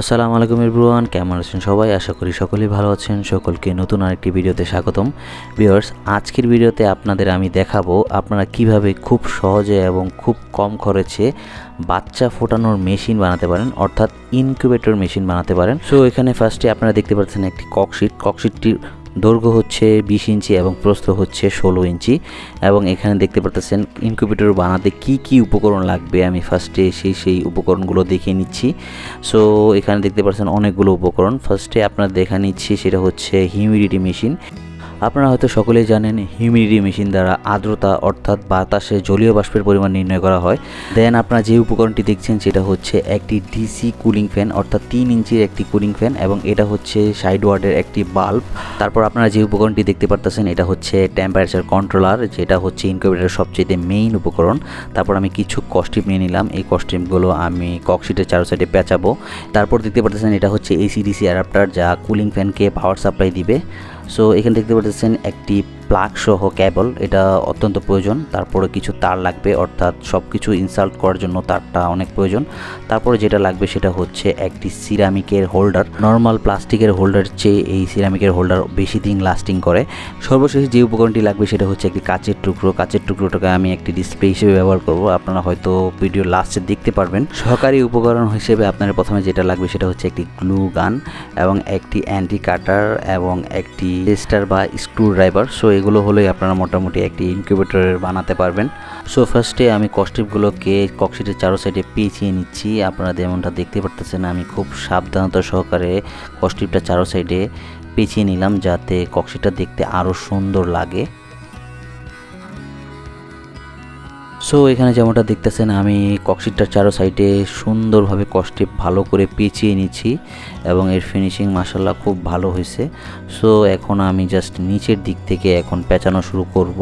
আসসালামু আলাইকুম এভরিওয়ান, কেমন আছেন সবাই? আশা করি সকলেই ভালো আছেন। সকলকে নতুন আরেকটি ভিডিওতে স্বাগতম। ভিউয়ার্স, আজকের ভিডিওতে আপনাদের আমি দেখাবো আপনারা কীভাবে খুব সহজে এবং খুব কম খরচে বাচ্চা ফোটানোর মেশিন বানাতে পারেন, অর্থাৎ ইনকিউবেটর মেশিন বানাতে পারেন। সো এখানে ফার্স্টে আপনারা দেখতে পাচ্ছেন একটি ককশিট। ককশিটটির দৈর্ঘ্য হচ্ছে বিশ ইঞ্চি এবং প্রস্থ হচ্ছে ষোলো ইঞ্চি। এবং এখানে দেখতে পাচ্ছেন ইনকিউবেটর বানাতে কি কি উপকরণ লাগবে, আমি ফার্স্টে সেই সেই উপকরণগুলো দেখে নিচ্ছি। সো এখানে দেখতে পাচ্ছেন অনেকগুলো উপকরণ। ফার্স্টে আপনার দেখা নিচ্ছি সেটা হচ্ছে হিউমিডিটি মেশিন আপনারা হয়তো সকলেই জানেন হিউমিডিটি মেশিন দ্বারা আর্দ্রতা অর্থাৎ বাতাসে জলীয় বাষ্পের পরিমাণ নির্ণয় করা হয়। দেন আপনারা যে উপকরণটি দেখছেন সেটা হচ্ছে একটি ডিসি কুলিং ফ্যান অর্থাৎ তিন ইঞ্চির একটি কুলিং ফ্যান এবং এটা হচ্ছে সাইড ওয়ার্ডের একটি বাল্ব তারপর আপনারা যে উপকরণটি দেখতে পারতেছেন এটা হচ্ছে টেম্পারেচার কন্ট্রোলার যেটা হচ্ছে ইনকিউবেটারের সবচেয়ে মেইন উপকরণ। তারপর আমি কিছু কস্টিপ নিয়ে নিলাম। এই কস্টিপগুলো আমি ককশিটের চারো সাইডে পেঁচাবো। তারপর দেখতে পারতেছেন এটা হচ্ছে এসিডিসি অ্যাডাপ্টার যা কুলিং ফ্যানকে পাওয়ার সাপ্লাই দিবে। সো এখানে দেখতে পাচ্ছেন একটি প্লাগ সহ কেবল, এটা অত্যন্ত প্রয়োজন। তারপরে কিছু তার লাগবে, অর্থাৎ সব কিছু ইনসাল্ট করার জন্য তারটা অনেক প্রয়োজন। তারপরে যেটা লাগবে সেটা হচ্ছে একটি সিরামিকের হোল্ডার নর্মাল প্লাস্টিকের হোল্ডার চেয়ে এই সিরামিকের হোল্ডার বেশি দিন লাস্টিং করে। সর্বশেষ যে উপকরণটি লাগবে সেটা হচ্ছে একটি কাচের টুকরো। কাচের টুকরোটাকে আমি একটি ডিসপ্লে হিসেবে ব্যবহার করব। আপনারা হয়তো ভিডিও লাস্টে দেখতে পারবেন। সহকারী উপকরণ হিসেবে আপনার প্রথমে যেটা লাগবে সেটা হচ্ছে একটি গ্লু গান এবং একটি অ্যান্টি কাটার এবং একটি টেস্টার বা স্ক্রু ড্রাইভার সো এগুলো হলেই আপনারা মোটামুটি একটি ইনকিউবেটর বানাতে পারবেন। সো ফার্স্টে আমি কস্টিপগুলোকে ককশিটের চারো সাইডে পেঁচিয়ে নিচ্ছি। আপনারা যেমনটা দেখতে পারতেছেন, আমি খুব সাবধানতা সহকারে কস্টিপটা চারো সাইডে পেঁচিয়ে নিলাম যাতে ককশিটটা দেখতে আরও সুন্দর লাগে। সো এখানে যেমনটা দেখতেছেন, আমি ককশিটটার চারো সাইডে সুন্দরভাবে কষ্টে ভালো করে পেঁচিয়ে নিচ্ছি এবং এর ফিনিশিং মাসাল্লাহ খুব ভালো হয়েছে। সো এখন আমি জাস্ট নিচের দিক থেকে এখন পেঁচানো শুরু করব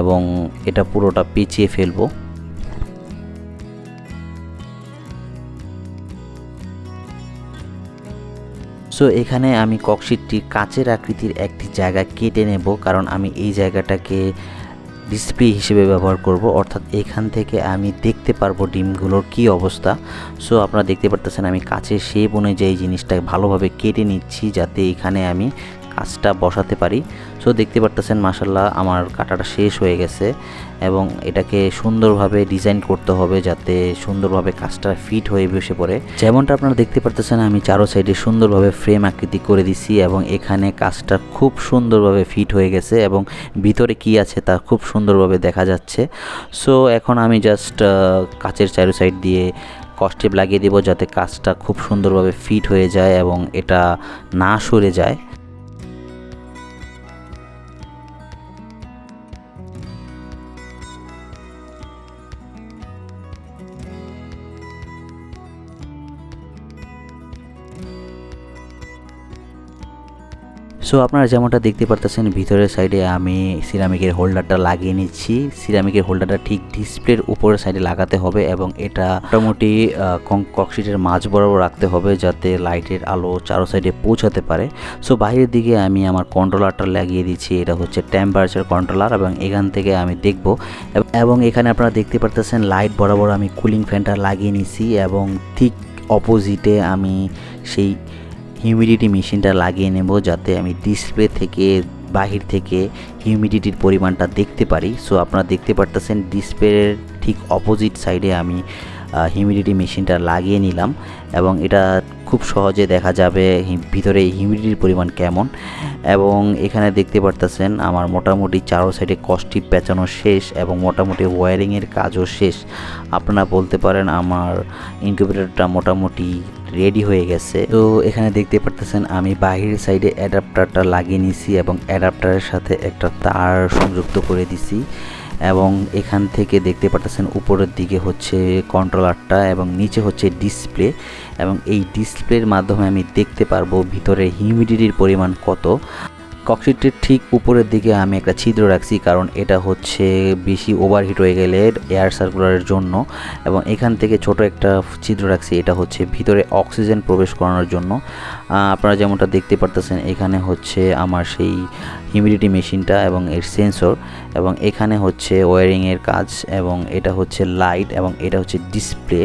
এবং এটা পুরোটা পেঁচিয়ে ফেলব। সো এখানে আমি ককশিটটি কাচের আকৃতির একটি জায়গা কেটে নেব, কারণ আমি এই জায়গাটাকে ডিসপ্লে হিসেবে ব্যবহার করব, অর্থাৎ এখান থেকে আমি দেখতে পারব ডিমগুলোর কি অবস্থা। সো আপনারা দেখতে পারতেছেন আমি কাছে শেপ অনুযায়ী জিনিসটা ভালোভাবে কেটে নিচ্ছি যাতে এখানে আমি কাজটা বসাতে পারি। সো দেখতে পারতেছেন মাসাল্লাহ আমার কাটাটা শেষ হয়ে গেছে এবং এটাকে সুন্দরভাবে ডিজাইন করতে হবে যাতে সুন্দরভাবে কাজটা ফিট হয়ে বসে পড়ে। যেমনটা আপনারা দেখতে পারতেছেন, আমি চারো সাইডে সুন্দরভাবে ফ্রেম আকৃতি করে দিছি এবং এখানে কাজটা খুব সুন্দরভাবে ফিট হয়ে গেছে এবং ভিতরে কি আছে তা খুব সুন্দরভাবে দেখা যাচ্ছে। সো এখন আমি জাস্ট কাচের চারো সাইড দিয়ে কস্টেপ লাগিয়ে দেবো যাতে কাজটা খুব সুন্দরভাবে ফিট হয়ে যায় এবং এটা না সরে যায়। সো আপনারা যেমনটা দেখতে পারতেছেন, ভিতরের সাইডে আমি সিরামিকের হোল্ডারটা লাগিয়ে নিচ্ছি। সিরামিকের হোল্ডারটা ঠিক ডিসপ্লের উপরের সাইডে লাগাতে হবে এবং এটা মোটামুটি ককশিটের মাঝ বরাবর রাখতে হবে যাতে লাইটের আলো চারো সাইডে পৌঁছাতে পারে। সো বাইরের দিকে আমি আমার কন্ট্রোলারটা লাগিয়ে দিচ্ছি। এটা হচ্ছে টেম্পারেচার কন্ট্রোলার এবং এখান থেকে আমি দেখব। এবং এখানে আপনারা দেখতে পারতেছেন লাইট বরাবর আমি কুলিং ফ্যানটা লাগিয়ে নিছি এবং ঠিক অপোজিটে আমি সেই হিউমিডিটি মেশিনটা লাগিয়ে নেব যাতে আমি ডিসপ্লে থেকে বাহির থেকে হিউমিডিটির পরিমাণটা দেখতে পারি। সো আপনারা দেখতে পারতেছেন ডিসপ্লের ঠিক অপোজিট সাইডে আমি হিউমিডিটি মেশিনটা লাগিয়ে নিলাম। এবং এটা খুব সহজে দেখা যাবে ভিতরে হিউমিডিটির পরিমাণ কেমন। এবং এখানে দেখতে পারতেছেন আমার মোটামুটি চারো সাইডে কস্টিপ পেঁচানো শেষ এবং মোটামুটি ওয়ারিংয়ের কাজও শেষ। আপনারা বলতে পারেন আমার ইনকিউবেটরটা মোটামুটি রেডি হয়ে গেছে। তো এখানে দেখতে পারতেছেন আমি বাহিরের সাইডে অ্যাডাপ্টারটা লাগিয়ে নিছি এবং অ্যাডাপ্টারের সাথে একটা তার সংযুক্ত করে দিছি। এবং এখান থেকে দেখতে পারতেছেন উপরের দিকে হচ্ছে কন্ট্রোলারটা এবং নিচে হচ্ছে ডিসপ্লে এবং এই ডিসপ্লের মাধ্যমে আমি দেখতে পারব ভিতরে হিউমিডিটির পরিমাণ কত। ককশিটের ঠিক উপরের দিকে আমি একটা ছিদ্র রাখছি, কারণ এটা হচ্ছে বেশি ওভারহিট হয়ে গেলে এয়ার সার্কুলারের জন্য। এবং এখান থেকে ছোট একটা ছিদ্র রাখছি, এটা হচ্ছে ভিতরে অক্সিজেন প্রবেশ করানোর জন্য। আপনারা যেমনটা দেখতে পারতেছেন, এখানে হচ্ছে আমার সেই হিউমিডিটি মেশিনটা এবং এর সেন্সর এবং এখানে হচ্ছে ওয়ারিংয়ের কাজ এবং এটা হচ্ছে লাইট এবং এটা হচ্ছে ডিসপ্লে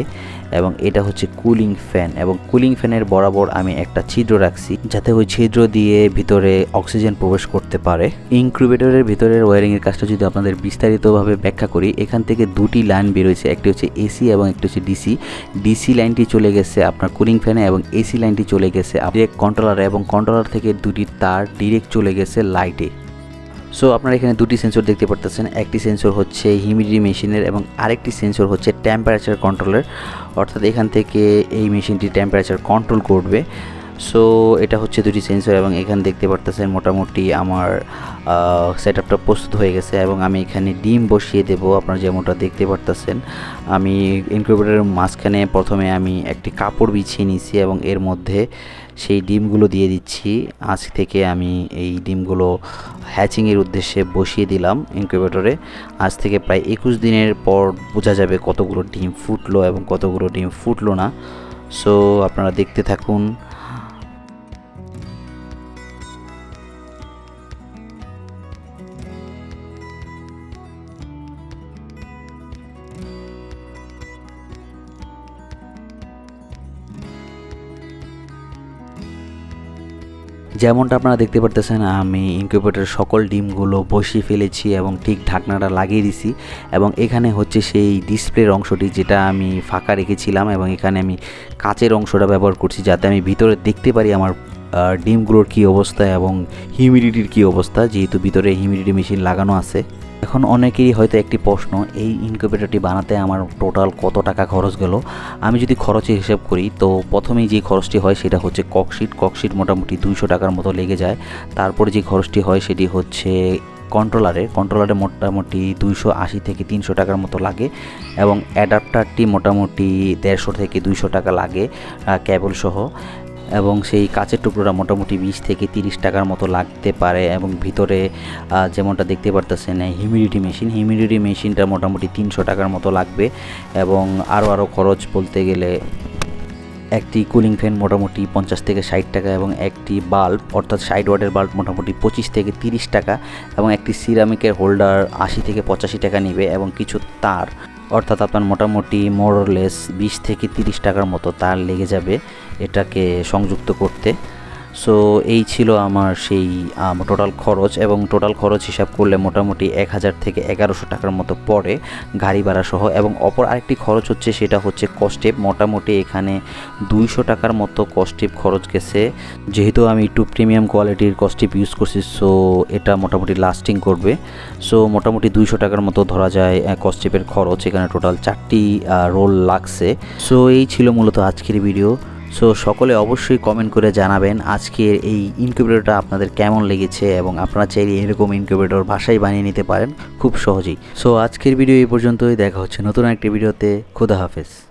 এবং এটা হচ্ছে কুলিং ফ্যান এবং কুলিং ফ্যানের বরাবর আমি একটা ছিদ্র রাখছি যাতে ওই ছিদ্র দিয়ে ভিতরে অক্সিজেন প্রবেশ করতে পারে। ইনক্রুবেটরের ভিতরের ওয়ারিংয়ের কাজটা যদি আপনাদের বিস্তারিতভাবে ব্যাখ্যা করি, এখান থেকে দুটি লাইন বেরোয়েছে, একটি হচ্ছে এসি এবং একটি হচ্ছে ডিসি ডিসি লাইনটি চলে গেছে আপনার কুলিং ফ্যানে এবং এসি লাইনটি চলে গেছে ডিরেক্ট কন্ট্রোলারে এবং কন্ট্রোলার থেকে দুটি তার ডিরেক্ট চলে গেছে লাইটে সো আপনারা এখানে দুটি সেন্সর দেখতে পারতেছেন। একটি সেন্সর হচ্ছে হিমিডি মেশিনের এবং আরেকটি সেন্সর হচ্ছে টেম্পারেচার কন্ট্রোলের অর্থাৎ এখান থেকে এই মেশিনটি টেম্পারেচার কন্ট্রোল করবে। সো এটা হচ্ছে দুটি সেন্সর এবং এখানে দেখতে পারতেছেন মোটামুটি আমার সেট আপটা প্রস্তুত হয়ে গেছে এবং আমি এখানে ডিম বসিয়ে দেবো। আপনারা যেমনটা দেখতে পারতেছেন, আমি ইনকিউবেটরের মাঝখানে প্রথমে আমি একটি কাপড় বিছিয়ে নিয়েছি এবং এর মধ্যে সেই ডিমগুলো দিয়ে দিচ্ছি। আজ থেকে আমি এই ডিমগুলো হ্যাচিংয়ের উদ্দেশ্যে বসিয়ে দিলাম ইনকিউবেটরে আজ থেকে প্রায় একুশ দিনের পর বোঝা যাবে কতগুলো ডিম ফুটলো এবং কতগুলো ডিম ফুটলো না। সো আপনারা দেখতে থাকুন। যেমনটা আপনারা দেখতে পারতেছেন, আমি ইনকিউবেটরের সকল ডিমগুলো বসিয়ে ফেলেছি এবং ঠিক ঢাকনাটা লাগিয়ে দিছি এবং এখানে হচ্ছে সেই ডিসপ্লের অংশটি যেটা আমি ফাঁকা রেখেছিলাম এবং এখানে আমি কাচের অংশটা ব্যবহার করছি যাতে আমি ভিতরে দেখতে পারি আমার ডিমগুলোর কী অবস্থা এবং হিউমিডিটির কী অবস্থা, যেহেতু ভিতরে হিউমিডিটি মেশিন লাগানো আছে। এখন অনেকেরই হয়তো একটি প্রশ্ন, এই ইনকিউবেটরটি বানাতে আমার টোটাল কত টাকা খরচ গেল? আমি যদি খরচের হিসাব করি, তো প্রথমেই যে খরচটি হয় সেটা হচ্ছে ককশিট ককশিট মোটামুটি দুইশো টাকার মতো লেগে যায়। তারপরে যে খরচটি হয় সেটি হচ্ছে কন্ট্রোলারে কন্ট্রোলারে মোটামুটি দুইশো আশি থেকে তিনশো টাকার মতো লাগে এবং অ্যাডাপ্টারটি মোটামুটি দেড়শো থেকে দুইশো টাকা লাগে ক্যাবল সহ। এবং সেই কাচের টুকরোটা মোটামুটি বিশ থেকে তিরিশ টাকার মতো লাগতে পারে এবং ভিতরে যেমনটা দেখতে পারতেছেন হিউমিডিটি মেশিন হিউমিডিটি মেশিনটা মোটামুটি তিনশো টাকার মতো লাগবে এবং আরও আরও খরচ বলতে গেলে একটি কুলিং ফ্যান মোটামুটি পঞ্চাশ থেকে ষাট টাকা এবং একটি বাল্ব অর্থাৎ ষাট ওয়াটের বাল্ব মোটামুটি পঁচিশ থেকে তিরিশ টাকা এবং একটি সিরামিকের হোল্ডার আশি থেকে পঁচাশি টাকা নেবে এবং কিছু তার। অর্থাৎ আপনার মোটামুটি মোরলেস বিশ থেকে তিরিশ টাকার মতো তার লেগে যাবে এটাকে সংযুক্ত করতে। সো এই ছিল আমার সেই টোটাল খরচ এবং টোটাল খরচ হিসাব করলে মোটামুটি এক হাজার থেকে এগারোশো টাকার মতো পড়ে গাড়ি ভাড়া সহ এবং অপর আরেকটি খরচ হচ্ছে সেটা হচ্ছে কস্টেপ মোটামুটি এখানে দুইশো টাকার মতো কস্টেপ খরচ গেছে। যেহেতু আমি একটু প্রিমিয়াম কোয়ালিটির কস্টেপ ইউজ করছি সো এটা মোটামুটি লাস্টিং করবে। সো মোটামুটি দুইশো টাকার মতো ধরা যায় কস্টেপের খরচ। এখানে টোটাল চারটি রোল লাগছে। সো এই ছিল মূলত আজকের ভিডিও সো সকলে অবশ্যই কমেন্ট করে জানাবেন আজকের এই ইনকিউবেটরটা আপনাদের কেমন লেগেছে এবং আপনারা চাইলে এরকম ইনকিউবেটর ভাষাই বানিয়ে নিতে পারেন খুব সহজেই। সো আজকের ভিডিও এই পর্যন্তই। দেখা হচ্ছে নতুন একটি ভিডিওতে খুদা হাফেজ।